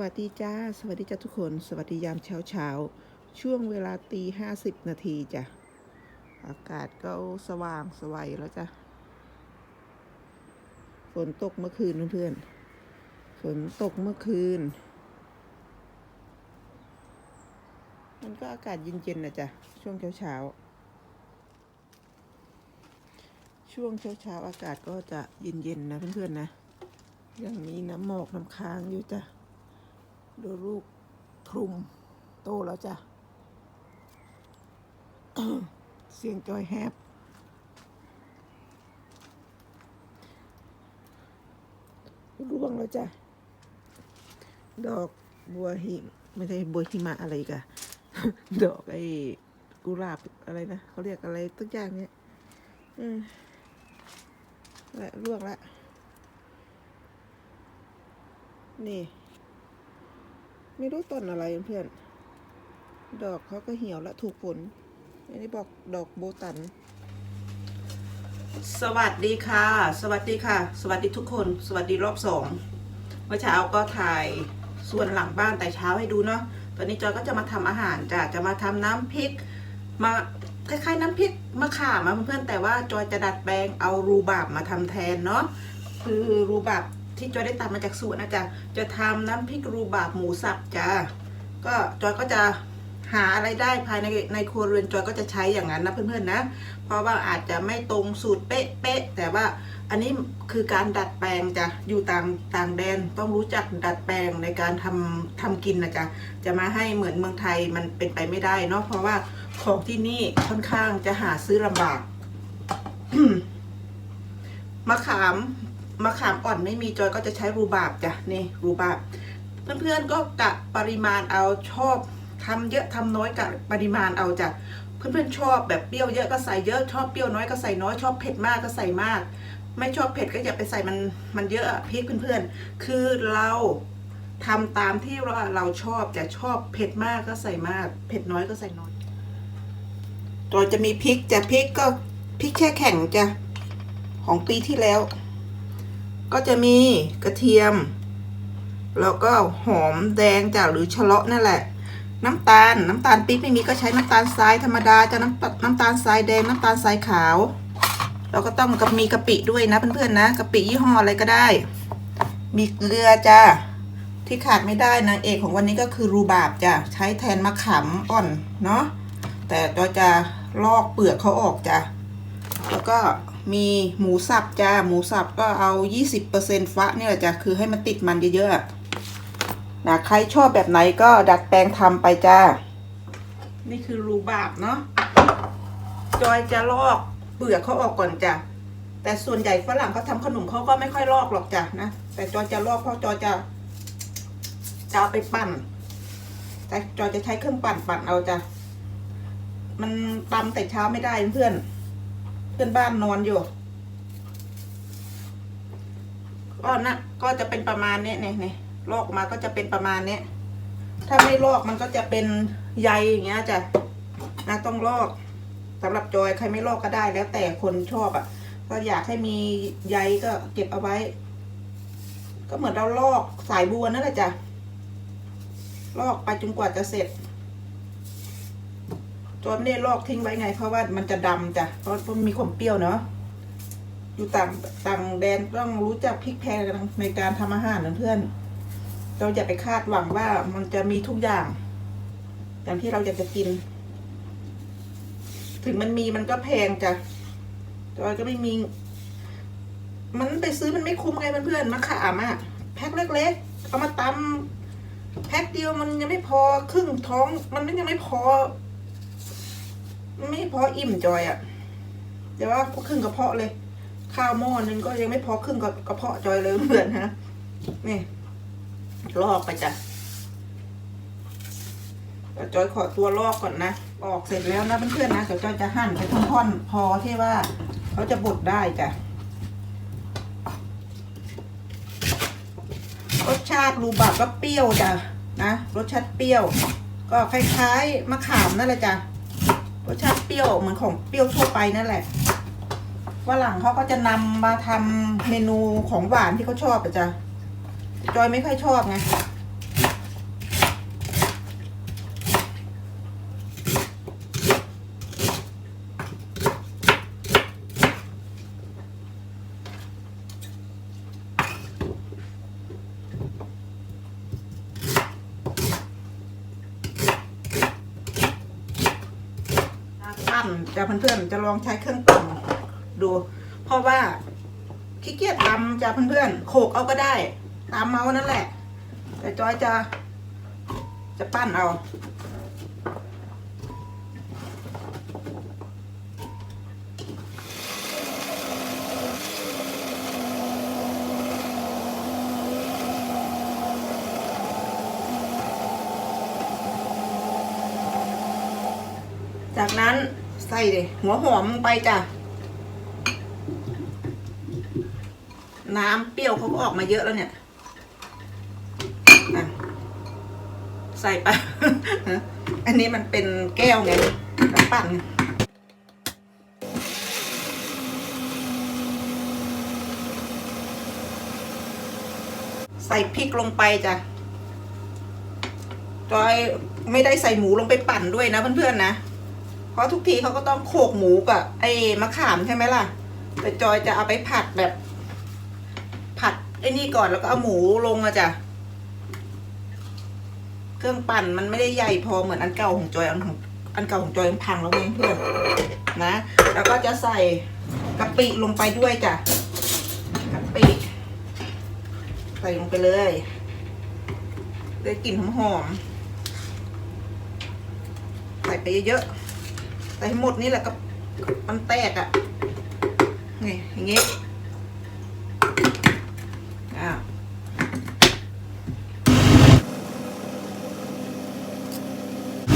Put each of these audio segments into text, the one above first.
วัสดีจ้า สวัสดีจ้าทุกคน สวัสดียามเช้าเช้าช่วงเวลาตีห้าสิบนาทีจ้ะ อากาศก็สว่างสวัยแล้วจ้ะ ฝนตกเมื่อคืนเพื่อนๆ ฝนตกเมื่อคืน มันก็อากาศเย็นๆนะจ๊ะช่วงเช้าๆช่วงเช้าๆอากาศก็จะเย็นๆนะเพื่อนๆนะยังมีน้ำหมอกน้ำค้างอยู่จ้ะ ดูลูกคลุมโตแล้วจ้ะ เสียงจอยแฮบร่วงแล้วจ้ะ ดอกบัวหิมไม่ใช่บัวหิมะอะไรกันดอกไอ้กุหลาบอะไรนะเขาเรียกอะไรตักอย่างเนี้ยอืมและร่วงละ นี่ ไม่รู้ต้นอะไรเพื่อน ดอกเขาก็เหี่ยวและถูกฝนอันนี้บอกดอกโบตัน สวัสดีค่ะ สวัสดีค่ะ สวัสดีทุกคน สวัสดีรอบสองเมื่อเช้าก็ถ่ายส่วนหลังบ้านแต่เช้าให้ดูเนาะ ตอนนี้จอยก็จะมาทำอาหารจ้ะ จะมาทำน้ำพริก มาคล้ายๆน้ำพริกมะขามอะเพื่อนแต่ว่าจอยจะดัดแปลงเอารูบาบมาทำแทนเนาะ คือรูบาบ ที่จอยได้ตัดมาจากสวนนะจ๊ะจะทำน้ำพริกรูบาบหมูสับจ้าก็จอยก็จะหาอะไรได้ภายในในครัวเรือนจอยก็จะใช้อย่างนั้นนะเพื่อนๆนะ เพราะว่าอาจจะไม่ตรงสูตรเป๊ะๆแต่ว่าอันนี้คือการดัดแปลงจ้ะอยู่ต่างต่างแดนต้องรู้จักดัดแปลงในการทำทำกินนะจ๊ะจะมาให้เหมือนเมืองไทยมันเป็นไปไม่ได้เนาะเพราะว่าของที่นี่ค่อนข้างจะหาซื้อลำบากมะขาม มะขามอ่อนไม่มีจอยก็จะใช้รูบาบจ้ะนี่รูบาบเพื่อนๆก็กะปริมาณเอาชอบทำเยอะทำน้อยกะปริมาณเอาจ้ะเพื่อนๆชอบแบบเปรี้ยวเยอะก็ใส่เยอะชอบเปรี้ยวน้อยก็ใส่น้อยชอบเผ็ดมากก็ใส่มาก ไม่ชอบเผ็ดก็อย่าไปใส่มันมันเยอะพริกเพื่อนๆ คือเราทำตามที่เราเราชอบจะชอบเผ็ดมากก็ใส่มาก เผ็ดน้อยก็ใส่น้อยตัวจะมีพริกจะพริกก็พริกแช่แข็งจ้ะของปีที่แล้ว ก็จะมีกระเทียม แล้วก็หอมแดงจ้ะหรือชะเลาะนั่นแหละ น้ำตาลน้ำตาลปี๊บไม่มีก็ใช้น้ำตาลทรายธรรมดาจะน้ำน้ำตาลทรายแดงน้ำตาลทรายขาวแล้วก็ต้องกับมีกะปิด้วยนะเพื่อนๆนะกะปิยี่ห้ออะไรก็ได้ มีเกลือจ้ะที่ขาดไม่ได้นางเอกของวันนี้ก็คือรูบาบจ้ะใช้แทนมะขามอ่อนเนาะแต่เราจะลอกเปลือกเขาออกจ้ะแล้วก็ มีหมูสับจ้า หมูสับก็เอา 20%ฟะนี่แหละจ้ะคือให้มันติดมันเยอะๆนะใครชอบแบบไหนก็ดัดแปลงทำไปจ้า นี่คือรูบาบเนาะจอยจะลอกเปลือกเขาออกก่อนจ้ะแต่ส่วนใหญ่ฝรั่งเขาทำขนมเขาก็ไม่ค่อยลอกหรอกจ้ะนะแต่จอยจะลอกเพราะจอยจะจะไปปั่นแต่จอยจะใช้เครื่องปั่นปั่นเอาจ้ะมันตำแต่เช้าไม่ได้เพื่อน เพื่อนบ้านนอนอยู่ ก็นะก็จะเป็นประมาณนี้เนี่ยเนี่ยลอกมาก็จะเป็นประมาณนี้ถ้าไม่ลอกมันก็จะเป็นใยอย่างเงี้ยจ้ะนะต้องลอกสำหรับจอยใครไม่ลอกก็ได้แล้วแต่คนชอบอะ่ะก็อยากให้มีใยก็เก็บเอาไว้ ก็เหมือนเราลอกสายบัวนั่นแหละจ้ะลอกไปจนกว่าจะเสร็จ จอยไม่ได้ลอกทิ้งไว้ไง เพราะว่ามันจะดำจ้ะเพราะมันมีความเปรี้ยวเนาะอยู่ต่างต่างแดนต้องรู้จักพริกแพงในการทำอาหารนะเพื่อน เราอย่าไปคาดหวังว่ามันจะมีทุกอย่างอย่างที่เราอยากจะกิน ถึงมันมีมันก็แพงจ้ะจอยก็ไม่มี มันไปซื้อมันไม่คุ้มไงเพื่อนๆมะขามอะแพ็คเล็กๆเอามาตำแพ็คเดียวมันยังไม่พอครึ่งท้อง มันยังไม่พอ ไม่พออิ่มจอยอะเดี๋ยวว่าครึ่งกระเพาะเลย ข้าวหม้อนึงก็ยังไม่พอครึ่งกระเพาะจอยเลยเพื่อนฮะนี่ลอกไปจ้ะเดี๋ยวจอยขอตัวลอกก่อนนะ ออกเสร็จแล้วนะเพื่อนๆนะเดี๋ยวจอยจะหั่นไปท่อนๆพอที่ว่าเขาจะบดได้จ้ะรสชาติรูบับก็เปรี้ยวจ้ะนะรสชาติเปรี้ยว ก็คล้ายๆมะขามนั่นแหละจ้ะ รสชาติเปรี้ยวเหมือนของเปรี้ยวทั่วไปนั่นแหละว่าหลังเขาก็จะนำมาทำเมนูของหวานที่เขาชอบอะจ้ะจอยไม่ค่อยชอบไง ปั่น จะเพื่อนๆจะลองใช้เครื่องปั่นดู เพราะว่าขี้เกียจทำจะเพื่อนๆโขกเอาก็ได้ตามเมานั่นแหละ แต่จอยจะ จะปั้นเอาจากนั้น ส่เลยหัวหอมลงไปจ้ะ น้ำเปรี้ยวเขาก็ออกมาเยอะแล้วเนี่ยใส่ไป อันนี้มันเป็นแก้วไงน้ำปั่นใส่พริกลงไปจ้ะจอยไม่ได้ใส่หมูลงไปปั่นด้วยนะเพื่อนๆนะ เพราะทุกทีเขาก็ต้องโขกหมูกับไอ้มะขามใช่ไหมล่ะ แต่จอยจะเอาไปผัดแบบ ผัดไอ้นี่ก่อนแล้วก็เอาหมูลงมาจ้ะเครื่องปั่นมันไม่ได้ใหญ่พอเหมือนอันเก่าของจอยอันของอันเก่าของจอยมันพังแล้วเองเพื่อนนะ แล้วก็จะใส่กะปิลงไปด้วยจ้ะกะปิใส่ลงไปเลยได้กลิ่นหอมๆใส่ไปเยอะๆ ใส่ให้หมดนี่แหละก็มันแตกอะ่ะนี่อย่างงี้อ่า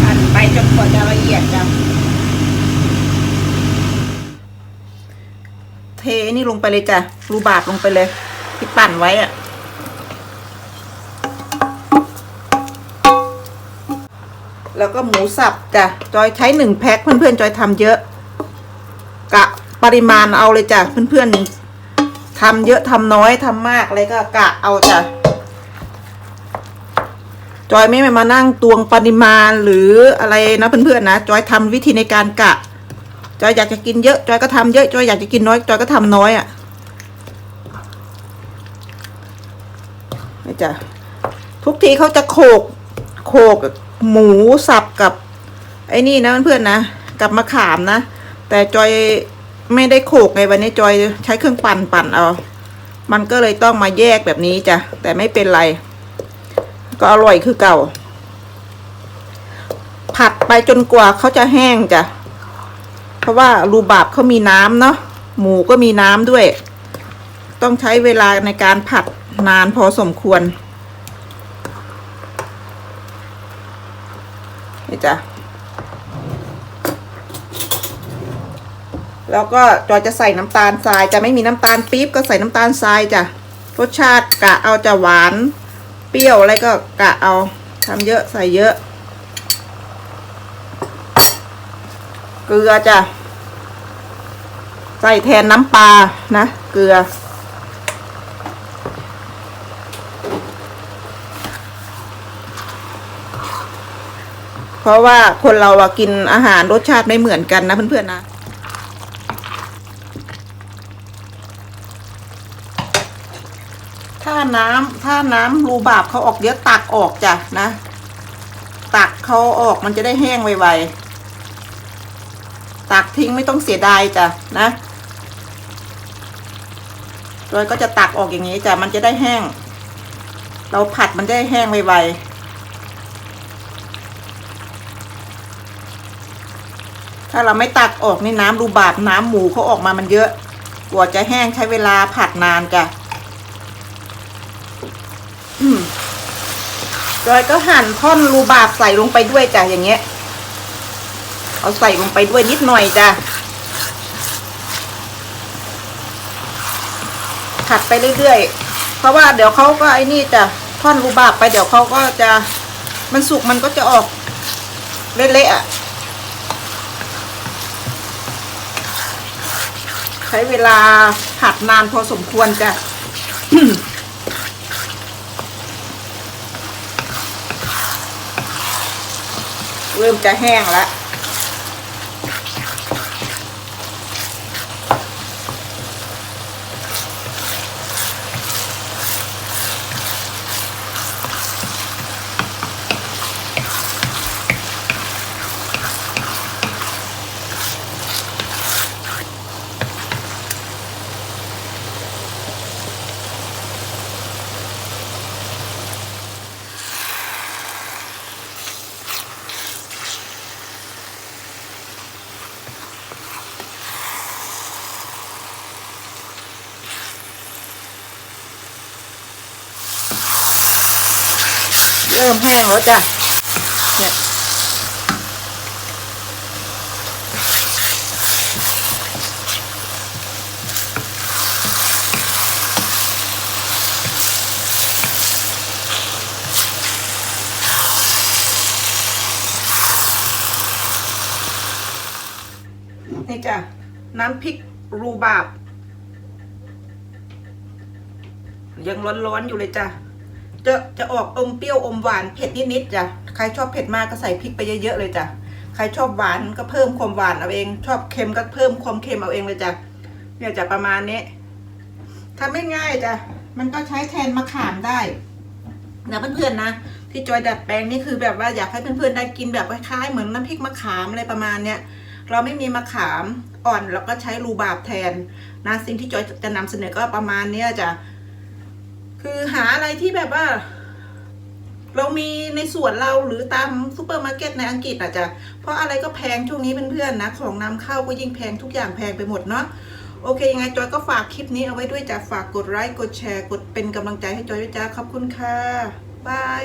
หั่นไปจนกว่าจะละเอียดจ้ะเทนี่ลงไปเลยจ้ะรูบาบลงไปเลย ที่ปั่นไว้อะ แล้วก็หมูสับจ้ะจอยใช้หนึ่งแพ็คเพื่อนๆจอยทำเยอะกะปริมาณเอาเลยจ้ะเพื่อนๆทำเยอะทำน้อยทำมากอะไรก็กะเอาจ้ะจอยไม่มานั่งตวงปริมาณหรืออะไรนะเพื่อนๆนะจอยทำวิธีในการกะจอยอยากจะกินเยอะจอยก็ทำเยอะจอยอยากจะกินน้อยจอยก็ทำน้อยอะ่ะนี่จ้ะทุกทีเขาจะโขกโขก หมูสับกับ ไอ้นี่นะเพื่อนๆนะกับมะขามนะ แต่จอยไม่ได้โขกไงวันนี้จอยใช้เครื่องปั่นปั่นเอา มันก็เลยต้องมาแยกแบบนี้จ้ะแต่ไม่เป็นไร ก็อร่อยคือเก่า ผัดไปจนกว่าเขาจะแห้งจ้ะเพราะว่ารูบาบเขามีน้ำเนาะหมูก็มีน้ำด้วย ต้องใช้เวลาในการผัดนานพอสมควร นี่จ้ะแล้วก็จอยจะใส่น้ำตาลทรายจะไม่มีน้ำตาลปี๊บก็ใส่น้ำตาลทรายจ้ะรสชาติกะเอาจะหวานเปรี้ยวอะไรก็กะเอาทำเยอะใส่เยอะ เกลือจ้ะใส่แทนน้ำปลานะ เกลือ ราะว่าคนเราอะกินอาหารรสชาติไม่เหมือนกันนะเพื่อนๆนะถ้าน้ำถ้าน้ำรูบาบเขาออกเยอะตักออกจ้ะนะ ตักเขาออกมันจะได้แห้งไวๆตักทิ้งไม่ต้องเสียดายจ้ะนะโดยก็จะตักออกอย่างนี้จ้ะมันจะได้แห้ง เราผัดมันจะได้แห้งไวๆ ถ้าเราไม่ตักออกนี่น้ำรูบาบน้ำหมูเขาออกมามันเยอะ กว่าจะแห้งใช้เวลาผัดนานจ้ะจอยก็หั่นท่อนรูบาบใส่ลงไปด้วยจ้ะอย่างเงี้ย เอาใส่ลงไปด้วยนิดหน่อยจ้ะผัดไปเรื่อยๆ เพราะว่าเดี๋ยวเขาก็ไอ้นี่จ้ะท่อนรูบาบไปเดี๋ยวเขาก็จะมันสุกมันก็จะออกเละๆอะ ใช้เวลาผัดนานพอสมควรจ้ะเริ่มจะแห้งแล้ว ริ่มแห้งแล้วจ้ะเนี่ยนี่จ้ะน้ำพริกรูบาบยังร้อนๆอยู่เลยจ้ะ จะจะออกอมเปรี้ยวอมหวานเผ็ดนิดๆจ้ะใครชอบเผ็ดมากก็ใส่พริกไปเยอะๆเลยจ้ะใครชอบหวานก็เพิ่มความหวานเอาเอง ชอบเค็มก็เพิ่มความเค็มเอาเองเลยจ้ะเนี่ยจะประมาณนี้ทำไม่ง่ายจ้ะมันก็ใช้แทนมะขามได้นะเพื่อนๆนะที่จอยดัดแปลงนี่คือแบบว่าอยากให้เพื่อนๆได้กินแบบคล้ายๆเหมือนน้ำพริกมะขามอะไรประมาณเนี้ยเราไม่มีมะขามอ่อนเราก็ใช้รูบาบแทนนะสิ่งที่จอยจะนำเสนอก็ประมาณเนี้ยจ้ะ คือหาอะไรที่แบบว่า เรามีในสวนเราหรือตามซูเปอร์มาร์เก็ตในอังกฤษอาจจะ เพราะอะไรก็แพงช่วงนี้เพื่อนๆนะ ของนำเข้าก็ยิ่งแพงทุกอย่างแพงไปหมดเนาะโอเค ยังไงจอยก็ฝากคลิปนี้เอาไว้ด้วยจ้ะฝากกดไลค์กดแชร์ กดเป็นกำลังใจให้จอยด้วยจ้าขอบคุณค่ะบาย